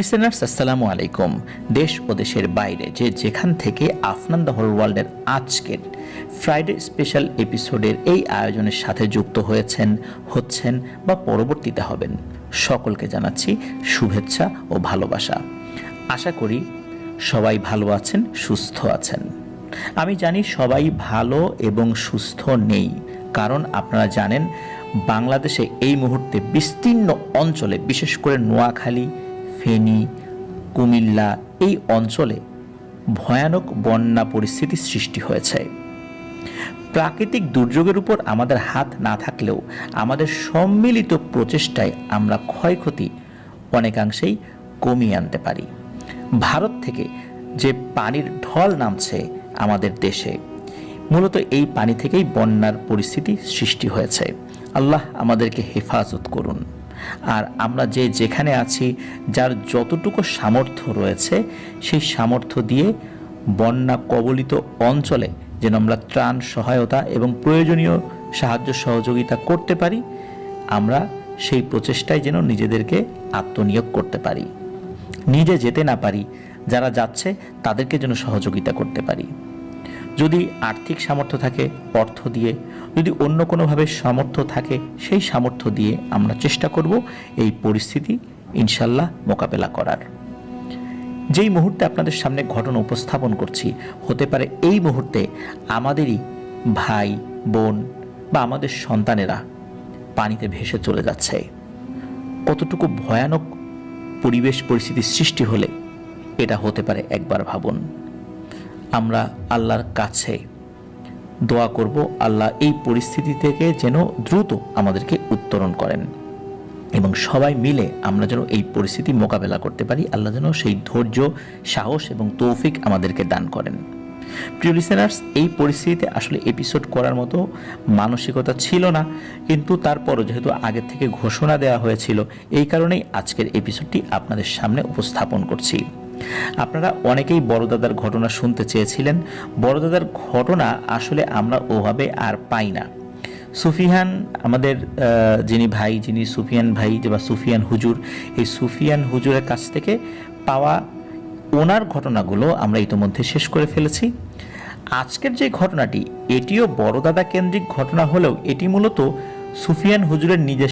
Listeners আসসালামু আলাইকুম দেশ ও দেশের বাইরে যে যেখান থেকে আফনান দ্য হোল ওয়ার্ল্ডের আজকের ফ্রাইডে স্পেশাল এপিসোডের এই আয়োজনের সাথে যুক্ত হয়েছেন, হচ্ছেন বা পরবর্তীতে হবেন সকলকে জানাচ্ছি শুভেচ্ছা ও ভালোবাসা। আশা করি সবাই ভালো আছেন, সুস্থ আছেন। আমি জানি সবাই ভালো এবং সুস্থ নেই, কারণ আপনারা জানেন বাংলাদেশে এই মুহূর্তে বিস্তীর্ণ অঞ্চলে, বিশেষ করে নোয়াখালী ফেনী, কুমিল্লা এই অঞ্চলে ভয়ানক বন্যা পরিস্থিতি সৃষ্টি হয়েছে। প্রাকৃতিক দুর্যোগের উপর আমাদের হাত না থাকলেও আমাদের সম্মিলিত প্রচেষ্টায় আমরা ক্ষয়ক্ষতি অনেকাংশেই কমিয়ে আনতে পারি। ভারত থেকে যে পানির ঢল নামছে আমাদের দেশে, মূলত এই পানি থেকেই বন্যার পরিস্থিতি সৃষ্টি হয়েছে। আল্লাহ আমাদেরকে হেফাজত করুন। আর আমরা যে যেখানে আছি, যার যতটুকু সামর্থ্য রয়েছে, সেই সামর্থ্য দিয়ে বন্যা কবলিত অঞ্চলে যেন আমরা ত্রাণ সহায়তা এবং প্রয়োজনীয় সাহায্য সহযোগিতা করতে পারি, আমরা সেই প্রচেষ্টায় যেন নিজেদেরকে আত্মনিয়োগ করতে পারি। নিজে যেতে না পারি, যারা যাচ্ছে তাদেরকে যেন সহযোগিতা করতে পারি। যদি আর্থিক সামর্থ্য থাকে, অর্থ দিয়ে। যদি অন্য কোনোভাবে সামর্থ্য থাকে, সেই সামর্থ্য দিয়ে আমরা চেষ্টা করব এই পরিস্থিতি ইনশাল্লাহ মোকাবেলা করার। যেই মুহূর্তে আপনাদের সামনে ঘটনা উপস্থাপন করছি, হতে পারে এই মুহূর্তে আমাদেরই ভাই, বোন বা আমাদের সন্তানেরা পানিতে ভেসে চলে যাচ্ছে। কতটুকু ভয়ানক পরিবেশ পরিস্থিতির সৃষ্টি হলে এটা হতে পারে একবার ভাবুন। আমরা আল্লাহর কাছে দোয়া করব। আল্লাহ এই পরিস্থিতি থেকে যেন দ্রুত আমাদেরকে উত্তরণ করেন এবং সবাই মিলে আমরা যেন এই পরিস্থিতি মোকাবেলা করতে পারি। আল্লাহ যেন সেই ধৈর্য, সাহস এবং তৌফিক আমাদেরকে দান করেন। প্রিয় লিসেনার্স এই পরিস্থিতিতে আসলে এপিসোড করার মতো মানসিকতা ছিল না, কিন্তু তারপরও যেহেতু আগে থেকে ঘোষণা দেওয়া হয়েছিল, এই কারণেই আজকের এপিসোডটি আপনাদের সামনে উপস্থাপন করছি। আপনারা অনেকেই বড়দাদার ঘটনা শুনতে চেয়েছিলেন। বড়দাদার ঘটনা আসলে আমরা ওভাবে আর পাই না। সুফিয়ান আমাদের যিনি ভাই, যিনি সুফিয়ান ভাই বা সুফিয়ান হুজুর, এই সুফিয়ান হুজুরের কাছ থেকে পাওয়া ওনার ঘটনাগুলো আমরা ইতোমধ্যে শেষ করে ফেলেছি। আজকের যে ঘটনাটি, এটিও বড়দাদা কেন্দ্রিক ঘটনা হলেও এটি মূলত সুফিয়ান হুজুরের নিজের